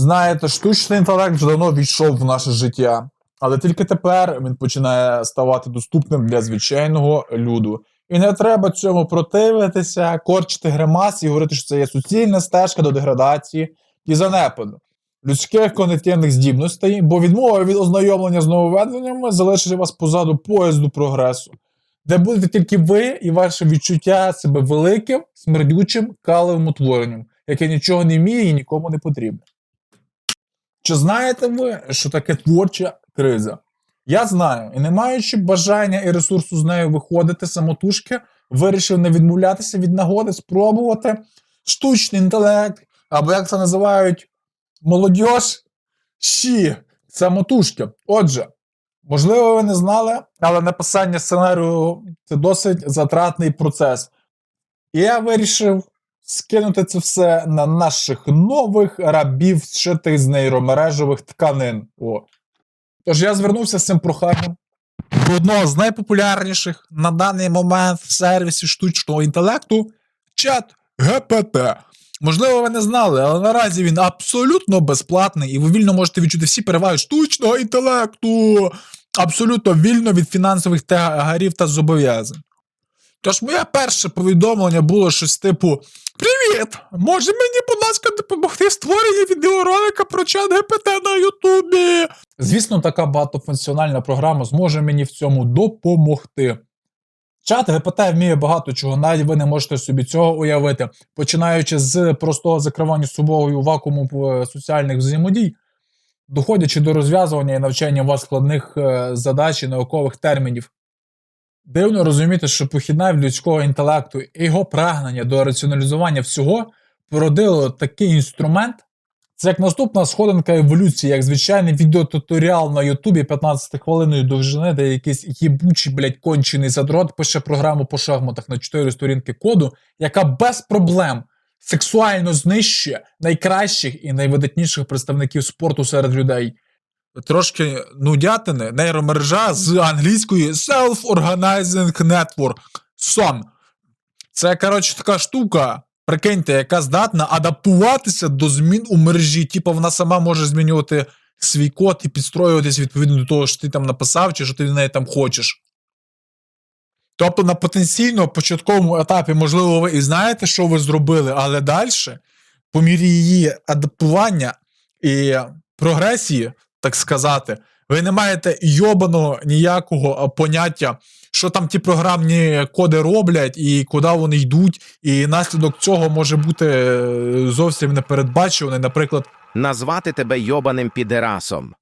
Знаєте, штучний інтелект вже давно війшов в наше життя, але тільки тепер він починає ставати доступним для звичайного люду. І не треба цьому противитися, корчити гримас і говорити, що це є суцільна стежка до деградації і занепаду людських когнитивних здібностей, бо відмова від ознайомлення з нововведеннями залишить вас позаду поїзду прогресу, де будете тільки ви і ваше відчуття себе великим, смердючим каловим утворенням, яке нічого не вміє і нікому не потрібне. Чи знаєте ви, що таке творча криза? Я знаю, і не маючи бажання і ресурсу з нею виходити самотужки, вирішив не відмовлятися від нагоди спробувати штучний інтелект, або як це називають молодіж щі самотужки. Отже, можливо, ви не знали, але написання сценарію це досить затратний процес. І я вирішив скинути це все на наших нових рабів, зшитих з нейромережевих тканин. О. Тож я звернувся з цим проханням до одного з найпопулярніших на даний момент сервісів штучного інтелекту чат ГПТ. Можливо, ви не знали, але наразі він абсолютно безплатний, і ви вільно можете відчути всі переваги штучного інтелекту. Абсолютно вільно від фінансових тягарів та зобов'язань. Тож моє перше повідомлення було щось типу: Привіт! Може мені, будь ласка, допомогти в створенні відеоролика про чат ГПТ на Ютубі. Звісно, така багатофункціональна програма зможе мені в цьому допомогти. Чат ГПТ вміє багато чого, навіть ви не можете собі цього уявити, починаючи з простого закривання собою вакууму е, соціальних взаємодій, доходячи до розв'язування і навчання вас складних е, задач і наукових термінів. Дивно розуміти, що похідна від людського інтелекту і його прагнення до раціоналізування всього породило такий інструмент. Це як наступна сходинка еволюції, як звичайний відеотуторіал на Ютубі 15 хвилиною довжини, де якийсь їбучий, блядь, кончений задрот пише програму по шахматах на 4 сторінки коду, яка без проблем сексуально знищує найкращих і найвидатніших представників спорту серед людей. Трошки нудятини, нейромережа з англійської Self-Organizing Network. SON. Це, коротше, така штука, прикиньте, яка здатна адаптуватися до змін у мережі. Типу, вона сама може змінювати свій код і підстроюватись відповідно до того, що ти там написав, чи що ти в неї там хочеш. Тобто на потенційно початковому етапі, можливо, ви і знаєте, що ви зробили, але далі, по мірі її адаптування і прогресії, так сказати, ви не маєте йобаного ніякого поняття, що там ті програмні коди роблять і куди вони йдуть, і наслідок цього може бути е, зовсім непередбачуваний. Наприклад, назвати тебе йобаним підерасом.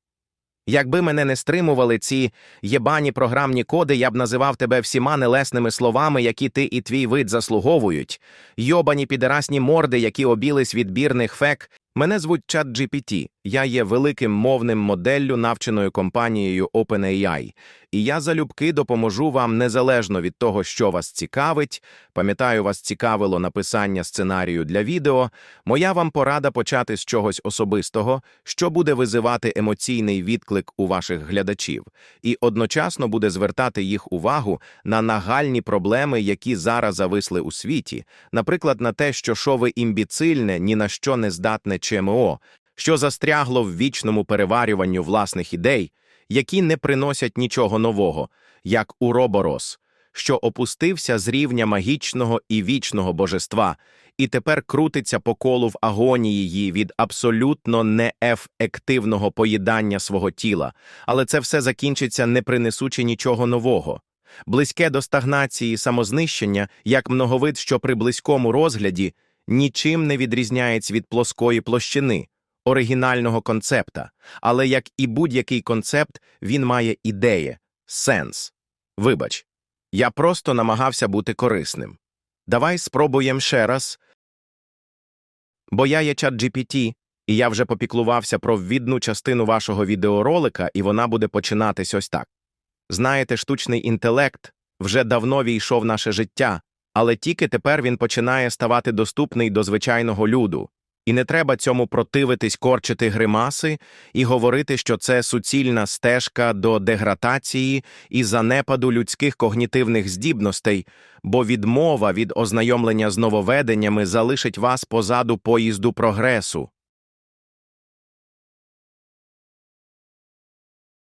Якби мене не стримували ці єбані програмні коди, я б називав тебе всіма нелесними словами, які ти і твій вид заслуговують. Йобані підерасні морди, які обілись від бірних фек. Мене звуть чат GPT. Я є великим мовним моделлю, навченою компанією OpenAI. І я залюбки допоможу вам незалежно від того, що вас цікавить. Пам'ятаю, вас цікавило написання сценарію для відео. Моя вам порада почати з чогось особистого, що буде визивати емоційний відклик у ваших глядачів, і одночасно буде звертати їх увагу на нагальні проблеми, які зараз зависли у світі, наприклад, на те, що шови імбіцильне, ні на що не здатне ЧМО, що застрягло в вічному переварюванню власних ідей, які не приносять нічого нового, як Уроборос, що опустився з рівня магічного і вічного божества, і тепер крутиться по колу в агонії від абсолютно неефективного поїдання свого тіла, але це все закінчиться, не принесучи нічого нового. Близьке до стагнації самознищення, як многовид, що при близькому розгляді нічим не відрізняється від плоскої площини, оригінального концепта, але як і будь-який концепт, він має ідеє, сенс. Вибач, я просто намагався бути корисним. Давай спробуємо ще раз. Бо я є чат GPT, і я вже попіклувався про ввідну частину вашого відеоролика, і вона буде починатись ось так. Знаєте, штучний інтелект вже давно війшов в наше життя, але тільки тепер він починає ставати доступний до звичайного люду. І не треба цьому противитись корчити гримаси і говорити, що це суцільна стежка до деградації і занепаду людських когнітивних здібностей, бо відмова від ознайомлення з нововведеннями залишить вас позаду поїзду прогресу.